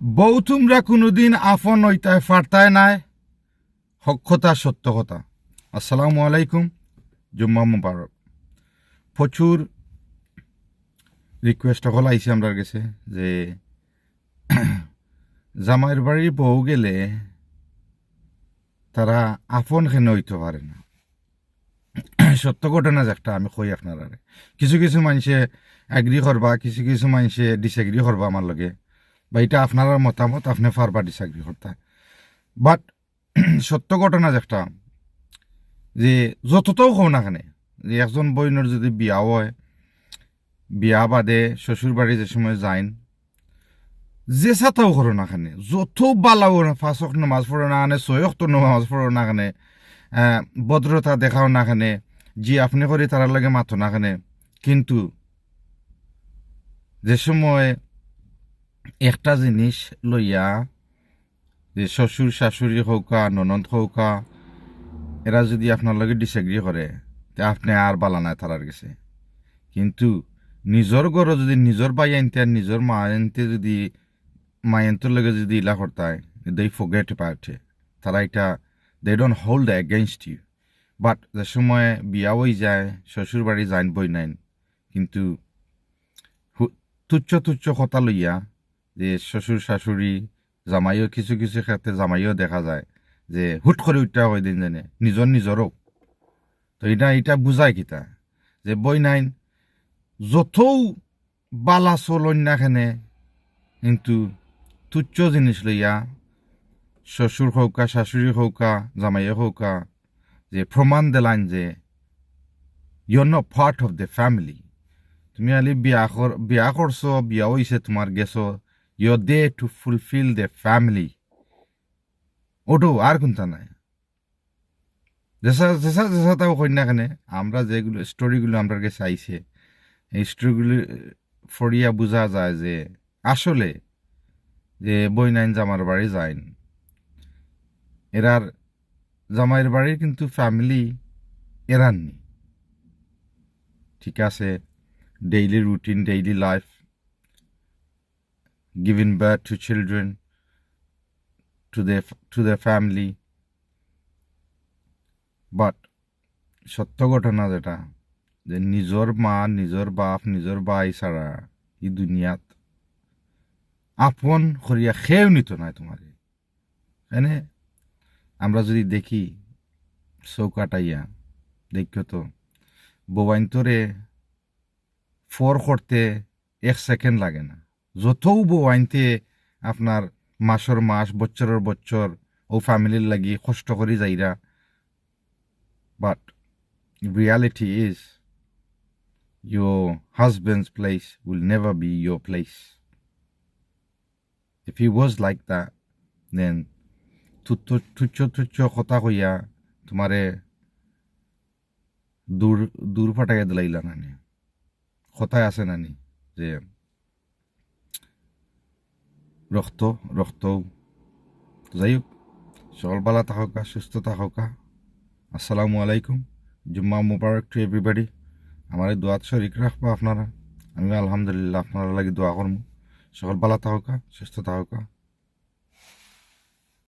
বউ তোমরা কোনোদিন আফন হইতায় ফারতায় নাই। হক্ষতা সত্য কথা আসসালামু আলাইকুম, জুম্মা মুবারক। প্রচুর রিকোয়েস্ট হল আইসি আমরা গেছে যে জামাইয়ের বাড়ির বউ গেলে তারা আপন খেনে হইতে পারে না? সত্য ঘটনা একটা, আমি কই আপনারা কিছু কিছু মানুষে এগ্রি করবা কিছু কিছু মানুষে ডিসএগ্রি করবা আমার লগে। বা এটা আপনার মতামত আপনি ফারবা ডিসএগ্রি করতে। বাট সত্য ঘটনা যে একটা যে যতটাও হও না কেনে যে একজন বইনের যদি বিয়া হয় বিয়া বাদে শ্বশুর বাড়ি যে সময় যাইন যে সাতাও করো না খানে যত বালাও ফাঁসক নামাজ পড়ো না খানে ছয়ক নামাজ পড়ো না আহ, ভদ্রতা দেখাও না খানে জি আপনি করে তার লাগে মাথো না খানে কিন্তু যে সময় একটা জিনিস লইয়া যে শ্বশুর শাশুড়ি হৌকা ননদ হৌকা এরা যদি আপনার লগে ডিসএগ্রি করে, তে আপনি আর বালা নাই তারার গেছে কিন্তু নিজর ঘর যদি নিজর বাই আনতে আর নিজর মা আনতে যদি মায়েন্টর লগে যদি ইলা করতায় দে ফোগেট পাউট তারা এটা they don't hold against you but যে সময় বিয়া হয়ে যায়, শ্বশুর বাড়ি যাইন বই নাইন কিন্তু তুচ্ছ তুচ্ছ কথা লইয়া যে শ্বশুর, শাশুড়ি জামাইও কিছু কিছু ক্ষেত্রে জামাইও দেখা যায় যে হুট করে উঠা হয় দিন জানে নিজর নিজরও তো এটা এটা বুঝায় কিতা, যে বই নাইন যতও বালা চলন না কিন্তু তুচ্ছ জিনিস লইয়া শ্বশুর হৌকা শাশুড়ি হৌকা জামাইয়ে হৌকা যে প্রমাণ দিলান যে ইউর ন পার্ট অফ দ্য ফ্যামিলি তুমি আলি বিয়া বিয়া করছ বিয়া হইছে তোমার গেছো you're they to fulfill the family ওটো আর কোনটা নাই? যেসা যেসা যেসা তাও কই না কেনে, আমরা যেগুলো স্টোরিগুলো আমরা আইছে এই স্টোরিগুলো ফড়িয়া বোঝা যায় যে, আসলে যে বই নাইন জামার বাড়ি যাইন। এরার জামাইয়ের বাড়ির কিন্তু ফ্যামিলি এরাননি ঠিক আছে? Daily routine daily life giving birth to children to the to the family but সত্য ঘটনা যেটা, যে নিজর মা, নিজর বাপ, নিজর ভাই ছাড়া এই দুনিয়াত আপন করিয়া খেয়েও নিত নাই তোমার। এনে আমরা যদি দেখি চৌকাটাইয়া, দেখিও তো বৌবাইন্তরে ফর করতে এক সেকেন্ড লাগে না। যতও বৌবাইনতে আপনার মাসর মাস বছরের বছর ও ফ্যামিলির লাগি কষ্ট করে যাইরা but reality is husband's place will never be your place. If he was like that, then তুচ্ছ তুচ্ছ তুচ্ছ কথা কইয়া তোমারে দূর দূর ফাটাইয়া দিলাইলা নানি কথায় আছে নানি যে রক্ত রক্ত যাই হোক সকালবেলা থাকা সুস্থ থাকা আসসালামু আলাইকুম। জুম্মা মুবারক টু এভরিবাডি আমার এই দোয়াত শরিক রাখব আপনারা। আমি আলহামদুলিল্লাহ আপনারা লাগি দোয়া করব সকল ভালো থাকা সুস্থ থাকা